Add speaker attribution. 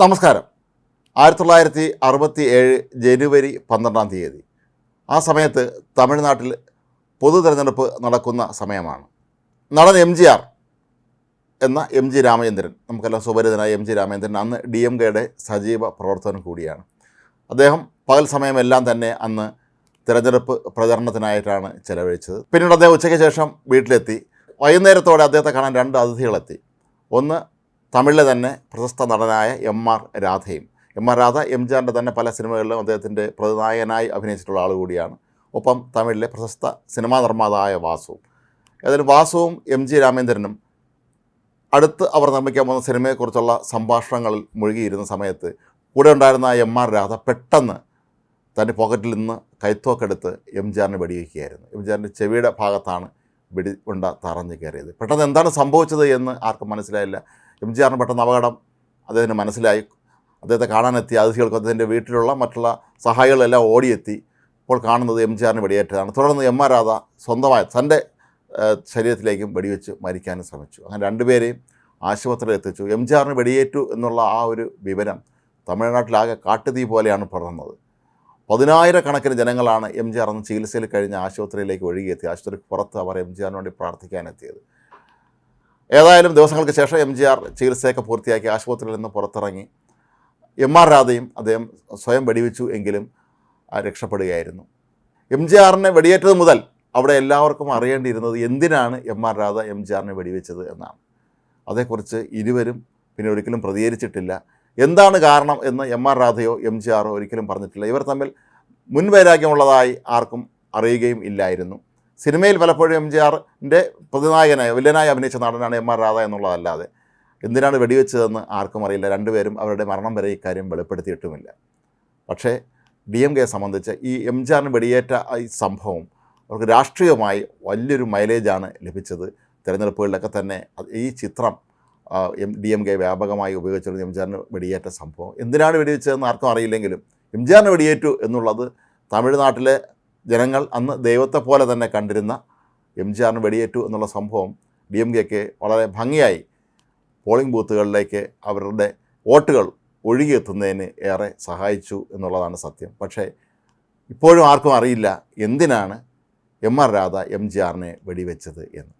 Speaker 1: നമസ്കാരം. ആയിരത്തി തൊള്ളായിരത്തി അറുപത്തി ഏഴ് ജനുവരി പന്ത്രണ്ടാം തീയതി. ആ സമയത്ത് തമിഴ്നാട്ടിൽ പൊതു തിരഞ്ഞെടുപ്പ് നടക്കുന്ന സമയമാണ്. നടൻ എം ജി ആർ എന്ന എം ജി രാമചന്ദ്രൻ നമുക്കെല്ലാം സുപരിതനായ എം ജി രാമചന്ദ്രൻ അന്ന് ഡി എം കെയുടെ സജീവ പ്രവർത്തനം കൂടിയാണ്. അദ്ദേഹം പകൽ സമയമെല്ലാം തന്നെ അന്ന് തിരഞ്ഞെടുപ്പ് പ്രചരണത്തിനായിട്ടാണ് ചെലവഴിച്ചത്. പിന്നീട് അദ്ദേഹം ഉച്ചയ്ക്ക് ശേഷം വീട്ടിലെത്തി. വൈകുന്നേരത്തോടെ അദ്ദേഹത്തെ കാണാൻ രണ്ട് അതിഥികളെത്തി. ഒന്ന് തമിഴിലെ തന്നെ പ്രശസ്ത നടനായ എം ആർ രാധയും. എം ആർ രാധ എം ജാറിന്റെ തന്നെ പല സിനിമകളിലും അദ്ദേഹത്തിന്റെ പ്രതിനായകനായി അഭിനയിച്ചിട്ടുള്ള ആൾ കൂടിയാണ്. ഒപ്പം തമിഴിലെ പ്രശസ്ത സിനിമാ നിർമ്മാതാവായ വാസുവും. ഏതായാലും വാസുവും എം ജി രാമേന്ദ്രനും അടുത്ത് അവർ നിർമ്മിക്കാൻ പോകുന്ന സിനിമയെക്കുറിച്ചുള്ള സംഭാഷണങ്ങളിൽ മുഴുകിയിരുന്ന സമയത്ത് കൂടെ ഉണ്ടായിരുന്ന എം ആർ രാധ പെട്ടെന്ന് തന്റെ പോക്കറ്റിൽ നിന്ന് കൈത്തോക്കെടുത്ത് എം ജാറിന് വെടിവെക്കുകയായിരുന്നു. എം ജാറിന്റെ ചെവിയുടെ ഭാഗത്താണ് വെടി ഉണ്ട തറഞ്ഞു കയറിയത്. പെട്ടെന്ന് എന്താണ് സംഭവിച്ചത് എന്ന് ആർക്കും മനസ്സിലായില്ല. എം ജി ആറിന് പെട്ടെന്ന് അപകടം അദ്ദേഹത്തിന് മനസ്സിലായി. അദ്ദേഹത്തെ കാണാനെത്തിയ അതിഥികൾക്ക് അദ്ദേഹത്തിന്റെ വീട്ടിലുള്ള മറ്റുള്ള സഹായികളെല്ലാം ഓടിയെത്തി. ഇപ്പോൾ കാണുന്നത് എം ജി ആറിന് വെടിയേറ്റതാണ്. തുടർന്ന് എം ആർ രാധ സ്വന്തമായ തന്റെ ശരീരത്തിലേക്കും വെടിവെച്ച് മരിക്കാനും ശ്രമിച്ചു. അങ്ങനെ രണ്ടുപേരെയും ആശുപത്രിയിൽ എത്തിച്ചു. എം ജി ആറിന് വെടിയേറ്റു എന്നുള്ള ആ ഒരു വിവരം തമിഴ്നാട്ടിലാകെ കാട്ടുതീ പോലെയാണ് പടർന്നത്. പതിനായിരക്കണക്കിന് ജനങ്ങളാണ് എം ജി ആർ ചികിത്സയിൽ കഴിഞ്ഞ് ആശുപത്രിയിലേക്ക് ഒഴുകിയെത്തി. ആശുപത്രിക്ക് പുറത്ത് അവർ എം ജി ആറിന് വേണ്ടി പ്രാർത്ഥിക്കാനെത്തിയത്. ഏതായാലും ദിവസങ്ങൾക്ക് ശേഷം എം ജി ആർ ചികിത്സയൊക്കെ പൂർത്തിയാക്കി ആശുപത്രിയിൽ നിന്ന് പുറത്തിറങ്ങി. എം ആർ രാധയും അദ്ദേഹം സ്വയം വെടിവെച്ചു എങ്കിലും രക്ഷപ്പെടുകയായിരുന്നു. എം ജി ആറിനെ വെടിയേറ്റത് മുതൽ അവിടെ എല്ലാവർക്കും അറിയേണ്ടിയിരുന്നത് എന്തിനാണ് M R Radha M G ആറിനെ വെടിവെച്ചത് എന്നാണ്. അതേക്കുറിച്ച് ഇരുവരും പിന്നെ ഒരിക്കലും പ്രതികരിച്ചിട്ടില്ല. എന്താണ് കാരണം എന്ന് എം ആർ രാധയോ എം ജി ആറോ ഒരിക്കലും പറഞ്ഞിട്ടില്ല. ഇവർ തമ്മിൽ മുൻവൈരാഗ്യമുള്ളതായി ആർക്കും അറിയുകയും ഇല്ലായിരുന്നു. സിനിമയിൽ പലപ്പോഴും എം ജി ആറിന്റെ പ്രതിനായകനായ വില്ലനായി അഭിനയിച്ച നടനാണ് എം ആർ രാധ എന്നുള്ളതല്ലാതെ എന്തിനാണ് വെടിവെച്ചതെന്ന് ആർക്കും അറിയില്ല. രണ്ടുപേരും അവരുടെ മരണം വരെ ഇക്കാര്യം വെളിപ്പെടുത്തിയിട്ടുമില്ല. പക്ഷേ ഡി എം കെയെ സംബന്ധിച്ച് ഈ എം ജി ആറിന് വെടിയേറ്റ ഈ സംഭവം അവർക്ക് രാഷ്ട്രീയമായി വലിയൊരു മൈലേജാണ് ലഭിച്ചത്. തിരഞ്ഞെടുപ്പുകളിലൊക്കെ തന്നെ ഈ ചിത്രം എം ഡി എം കെ വ്യാപകമായി ഉപയോഗിച്ചിരുന്ന എം ജി ആറിന് വെടിയേറ്റ സംഭവം എന്തിനാണ് വെടിവെച്ചതെന്ന് ആർക്കും അറിയില്ലെങ്കിലും എം ജി ആറിന് വെടിയേറ്റു എന്നുള്ളത് തമിഴ്നാട്ടിലെ ജനങ്ങൾ അന്ന് ദൈവത്തെ പോലെ തന്നെ കണ്ടിരുന്ന എം ജി ആറിന് വെടിയേറ്റു എന്നുള്ള സംഭവം ഡി എം കെക്ക് വളരെ ഭംഗിയായി പോളിംഗ് ബൂത്തുകളിലേക്ക് അവരുടെ വോട്ടുകൾ ഒഴുകിയെത്തുന്നതിന് ഏറെ സഹായിച്ചു എന്നുള്ളതാണ് സത്യം. പക്ഷേ ഇപ്പോഴും ആർക്കും അറിയില്ല എന്തിനാണ് M R Radha M G ആറിനെ വെടിവെച്ചത് എന്ന്.